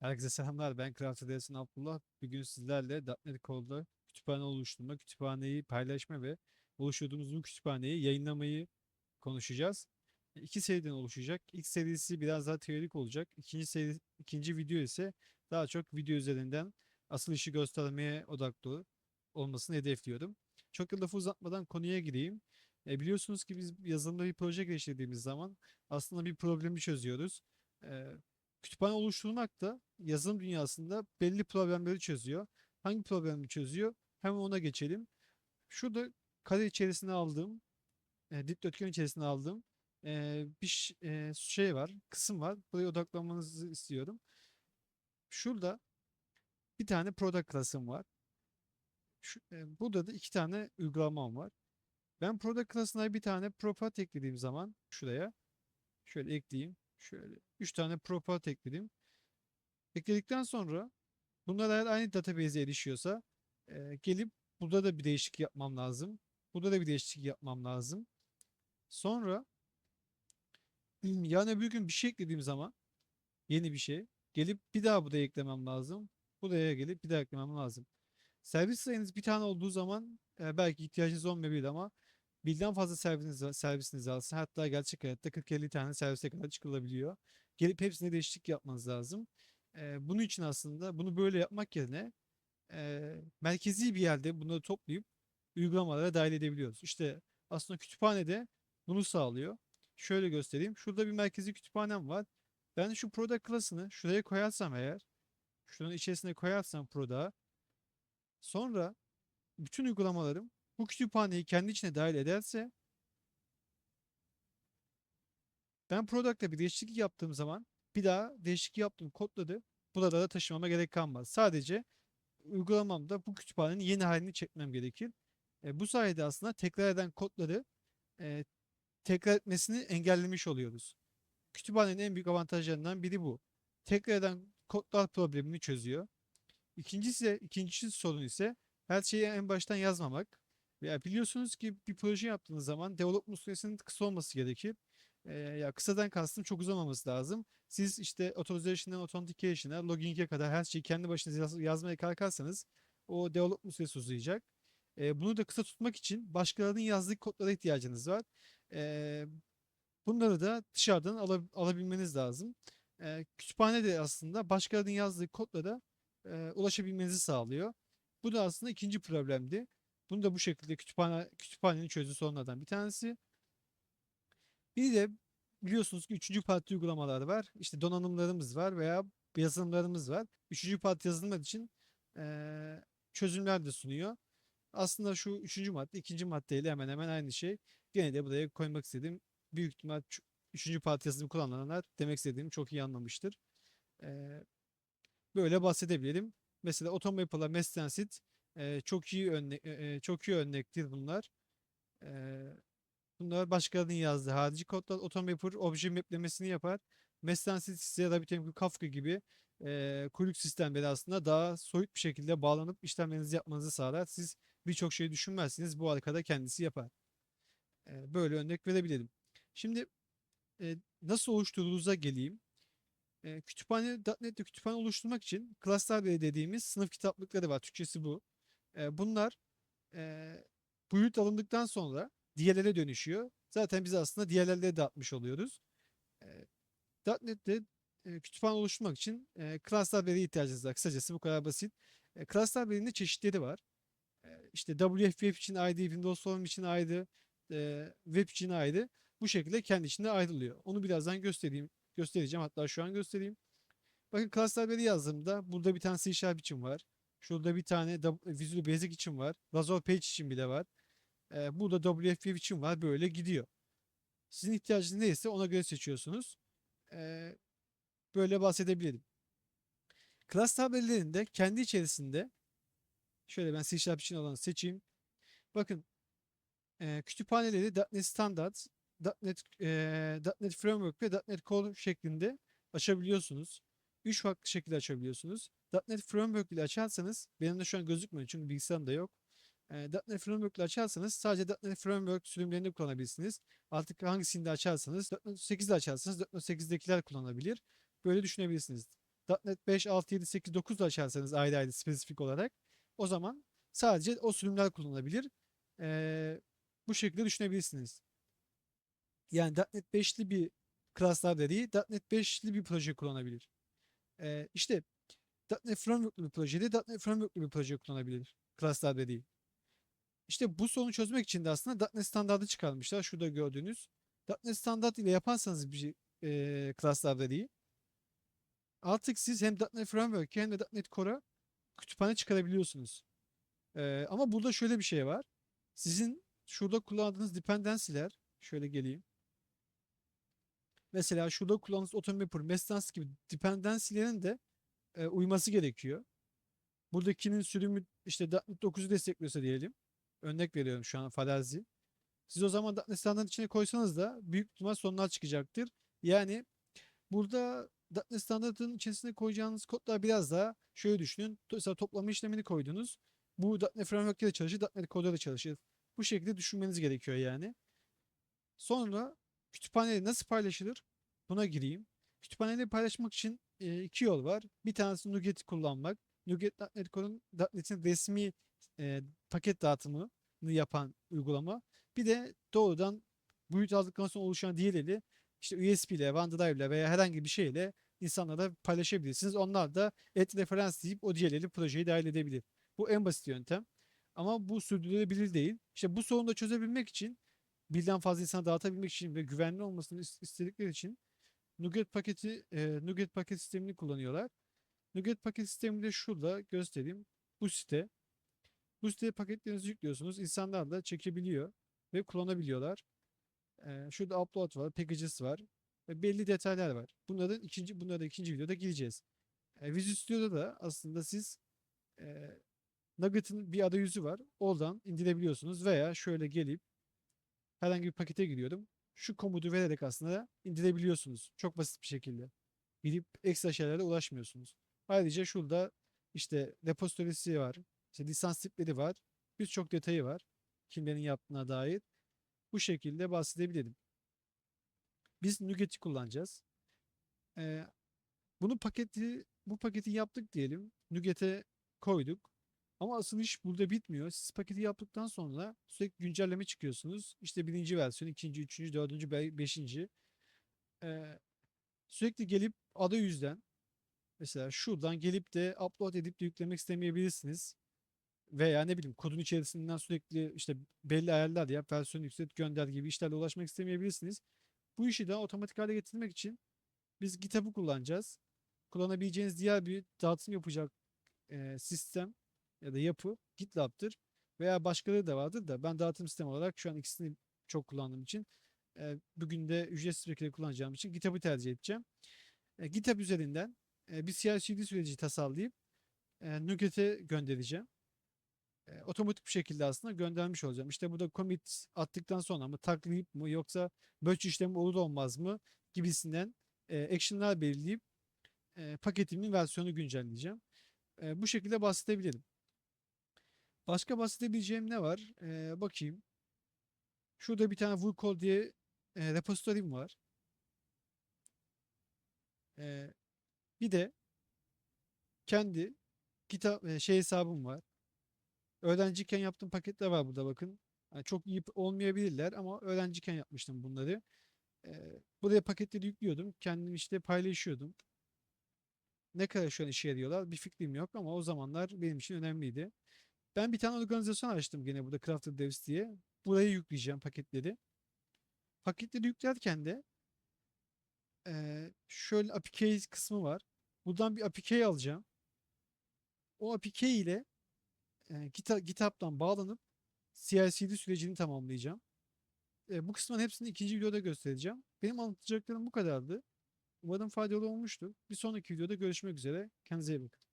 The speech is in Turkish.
Herkese selamlar. Ben Craft Adres'in Abdullah. Bugün sizlerle .NET Code'da kütüphane oluşturma, kütüphaneyi paylaşma ve oluşturduğumuz bu kütüphaneyi yayınlamayı konuşacağız. İki seriden oluşacak. İlk serisi biraz daha teorik olacak. İkinci seri, ikinci video ise daha çok video üzerinden asıl işi göstermeye odaklı olmasını hedefliyorum. Çok lafı uzatmadan konuya gireyim. E, biliyorsunuz ki biz yazılımda bir proje geliştirdiğimiz zaman aslında bir problemi çözüyoruz. E, Kütüphane oluşturmak da yazılım dünyasında belli problemleri çözüyor. Hangi problemi çözüyor? Hemen ona geçelim. Şurada kare içerisine aldığım, e, dikdörtgen içerisine aldığım e, bir e, şey var, kısım var. Buraya odaklanmanızı istiyorum. Şurada bir tane product class'ım var. Şu, e, burada da iki tane uygulamam var. Ben product class'ına bir tane property eklediğim zaman şuraya şöyle ekleyeyim. Şöyle 3 tane property ekledim. Ekledikten sonra bunlar eğer aynı database'e erişiyorsa e, gelip burada da bir değişiklik yapmam lazım. Burada da bir değişiklik yapmam lazım. Sonra yarın öbür gün bir şey eklediğim zaman yeni bir şey gelip bir daha buraya eklemem lazım. Buraya gelip bir daha eklemem lazım. Servis sayınız bir tane olduğu zaman e, belki ihtiyacınız olmayabilir ama birden fazla servisiniz, servisiniz alsın. Hatta gerçek hayatta 40-50 tane servise kadar çıkılabiliyor. Gelip hepsine değişiklik yapmanız lazım. Ee, bunun için aslında bunu böyle yapmak yerine e, merkezi bir yerde bunları toplayıp uygulamalara dahil edebiliyoruz. İşte aslında kütüphanede bunu sağlıyor. Şöyle göstereyim. Şurada bir merkezi kütüphanem var. Ben şu product class'ını şuraya koyarsam eğer, şunun içerisine koyarsam product'a, sonra bütün uygulamalarım bu kütüphaneyi kendi içine dahil ederse ben product'ta bir değişiklik yaptığım zaman bir daha değişiklik yaptığım kodları burada da taşımama gerek kalmaz. Sadece uygulamamda bu kütüphanenin yeni halini çekmem gerekir. E, bu sayede aslında tekrar eden kodları e, tekrar etmesini engellemiş oluyoruz. Kütüphanenin en büyük avantajlarından biri bu. Tekrar eden kodlar problemini çözüyor. İkincisi, ikinci sorun ise her şeyi en baştan yazmamak. Ya biliyorsunuz ki bir proje yaptığınız zaman development süresinin kısa olması gerekir. Ee, ya kısadan kastım çok uzamaması lazım. Siz işte authorization'dan authentication'a, logging'e kadar her şeyi kendi başınıza yaz- yazmaya kalkarsanız o development süresi uzayacak. Ee, bunu da kısa tutmak için başkalarının yazdığı kodlara ihtiyacınız var. Ee, bunları da dışarıdan ala- alabilmeniz lazım. Ee, kütüphane de aslında başkalarının yazdığı kodlara e, ulaşabilmenizi sağlıyor. Bu da aslında ikinci problemdi. Bunu da bu şekilde kütüphane kütüphanenin çözdüğü sorunlardan bir tanesi. Bir de biliyorsunuz ki üçüncü parti uygulamalar var. İşte donanımlarımız var veya yazılımlarımız var. Üçüncü parti yazılımlar için eee, çözümler de sunuyor. Aslında şu üçüncü madde ikinci maddeyle hemen hemen aynı şey. Gene de buraya koymak istedim. Büyük ihtimal üçüncü parti yazılımı kullananlar demek istediğimi çok iyi anlamıştır. Eee, böyle bahsedebilirim. Mesela Automaple'a Mesh Çok iyi örnek çok iyi örnektir bunlar. Bunlar başkalarının yazdığı harici kodlar Automapper obje maplemesini yapar. Mesh Transit ya da bir Kafka gibi eee kuyruk sistemleri aslında daha soyut bir şekilde bağlanıp işlemlerinizi yapmanızı sağlar. Siz birçok şey düşünmezsiniz. Bu arkada kendisi yapar. Eee, böyle örnek verebilirim. Şimdi eee, nasıl oluşturduğunuza geleyim. Eee kütüphane .NET'te kütüphane oluşturmak için Class Library dediğimiz sınıf kitaplıkları var. Türkçesi bu. Eee, bunlar eee build alındıktan sonra DLL'e dönüşüyor. Zaten biz aslında DLL'de dağıtmış oluyoruz. Eee .NET'te e, kütüphane oluşturmak için e, class library'e ihtiyacınız var. Kısacası bu kadar basit. E, class library'nin çeşitleri var. E, işte WFWeb için ayrı, Windows Form için ayrı, e, web için ayrı. Bu şekilde kendi içinde ayrılıyor. Onu birazdan göstereyim, göstereceğim. Hatta şu an göstereyim. Bakın class library yazdığımda burada bir tane C için var. Şurada bir tane Visual Basic için var. Razor Page için bile var. E, burada WFWeb için var. Böyle gidiyor. Sizin ihtiyacınız neyse ona göre seçiyorsunuz. E, böyle bahsedebilirim. Class tabellerinde kendi içerisinde şöyle ben C için olanı seçeyim. Bakın e, kütüphaneleri .NET Standard, .NET, e, .NET Framework ve .NET Core şeklinde açabiliyorsunuz. Üç farklı şekilde açabiliyorsunuz. .NET Framework ile açarsanız benim de şu an gözükmüyor çünkü bilgisayarımda yok. E, .NET Framework ile açarsanız sadece .NET Framework sürümlerini kullanabilirsiniz. Artık hangisini de açarsanız .NET 8 de açarsanız .NET 8'dekiler kullanabilir. Böyle düşünebilirsiniz. .NET 5, 6, 7, 8, 9 da açarsanız ayrı ayrı spesifik olarak o zaman sadece o sürümler kullanılabilir. Ee, bu şekilde düşünebilirsiniz. Yani .NET 5'li bir class library, .NET 5'li bir proje kullanabilir. Ee, işte .NET Framework'lu bir projede .NET Framework'lu bir proje kullanabilir class library. İşte bu sorunu çözmek için de aslında .NET standardı çıkarmışlar. Şurada gördüğünüz. .NET standart ile yaparsanız bir e, class library'yi artık siz hem .NET Framework hem de .NET Core'a kütüphane çıkarabiliyorsunuz. Ee, ama burada şöyle bir şey var. Sizin şurada kullandığınız dependency'ler şöyle geleyim. Mesela şurada kullandığınız automapper, Mestans gibi dependency'lerin de e, uyması gerekiyor. Buradakinin sürümü işte .NET 9'u destekliyorsa diyelim. Örnek veriyorum şu an farazi. Siz o zaman .NET standart içine koysanız da büyük ihtimal sorunlar çıkacaktır. Yani burada .NET standartın içerisine koyacağınız kodlar biraz daha şöyle düşünün. Mesela toplama işlemini koydunuz. Bu .NET Framework'te de çalışır, .NET Code'da da çalışır. Bu şekilde düşünmeniz gerekiyor yani. Sonra kütüphaneleri nasıl paylaşılır? Buna gireyim. Kütüphaneleri paylaşmak için e, iki yol var. Bir tanesi NuGet'i kullanmak. NuGet.NET Core'un .NET'in resmi e, paket dağıtımını yapan uygulama. Bir de doğrudan boyut aldıktan sonra oluşan diğerleri işte USB ile, OneDrive ile veya herhangi bir şeyle insanlara paylaşabilirsiniz. Onlar da et referans deyip o diğerleri projeyi dahil edebilir. Bu en basit yöntem. Ama bu sürdürülebilir değil. İşte bu sorunu da çözebilmek için birden fazla insana dağıtabilmek için ve güvenli olmasını istedikleri için NuGet paketi e, NuGet paket sistemini kullanıyorlar. NuGet paket sistemini de şurada göstereyim. Bu site. Bu siteye paketlerinizi yüklüyorsunuz. İnsanlar da çekebiliyor ve kullanabiliyorlar. Ee, şurada upload var, packages var ve belli detaylar var. Bunların ikinci bunlara ikinci videoda gireceğiz. E, Visual Studio'da da aslında siz e, Nugget'ın bir arayüzü var. Oradan indirebiliyorsunuz veya şöyle gelip herhangi bir pakete giriyorum. Şu komutu vererek aslında indirebiliyorsunuz. Çok basit bir şekilde. Gidip ekstra şeylere ulaşmıyorsunuz. Ayrıca şurada işte repository'si var. İşte lisans tipleri var. Birçok detayı var. Kimlerin yaptığına dair. Bu şekilde bahsedebilirim. Biz NuGet'i kullanacağız. Ee, bunu paketi bu paketi yaptık diyelim. NuGet'e koyduk. Ama asıl iş burada bitmiyor. Siz paketi yaptıktan sonra sürekli güncelleme çıkıyorsunuz. İşte birinci versiyon, ikinci, üçüncü, dördüncü, be- beşinci. Ee, sürekli gelip arayüzden mesela şuradan gelip de upload edip de yüklemek istemeyebilirsiniz. Veya ne bileyim kodun içerisinden sürekli işte belli ayarlar yap, versiyon yükselt, gönder gibi işlerle ulaşmak istemeyebilirsiniz. Bu işi daha otomatik hale getirmek için biz GitHub'ı kullanacağız. Kullanabileceğiniz diğer bir dağıtım yapacak e, sistem ya da yapı GitLab'tır. Veya başkaları da vardır da ben dağıtım sistemi olarak şu an ikisini çok kullandığım için e, bugün de ücretsiz şekilde kullanacağım için GitHub'ı tercih edeceğim. E, GitHub üzerinden e, bir CI/CD süreci tasarlayıp e, NuGet'e göndereceğim e, otomatik bir şekilde aslında göndermiş olacağım. İşte burada commit attıktan sonra mı taklayıp mı yoksa bölç işlemi olur olmaz mı gibisinden e, action'lar belirleyip e, paketimin versiyonu güncelleyeceğim. E, bu şekilde bahsedebilirim. Başka bahsedebileceğim ne var? E, bakayım. Şurada bir tane vcall diye e, repository'm var. E, bir de kendi kitap e, şey hesabım var. Öğrenciyken yaptığım paketler var burada bakın. Yani çok iyi olmayabilirler ama öğrenciyken yapmıştım bunları. Ee, buraya paketleri yüklüyordum. Kendim işte paylaşıyordum. Ne kadar şu an işe yarıyorlar bir fikrim yok ama o zamanlar benim için önemliydi. Ben bir tane organizasyon açtım gene burada Crafted Devs diye. Buraya yükleyeceğim paketleri. Paketleri yüklerken de ee, şöyle APK kısmı var. Buradan bir APK alacağım. O APK ile e, Git- GitHub'dan bağlanıp CI/CD sürecini tamamlayacağım. E, bu kısmın hepsini ikinci videoda göstereceğim. Benim anlatacaklarım bu kadardı. Umarım faydalı olmuştur. Bir sonraki videoda görüşmek üzere. Kendinize iyi bakın.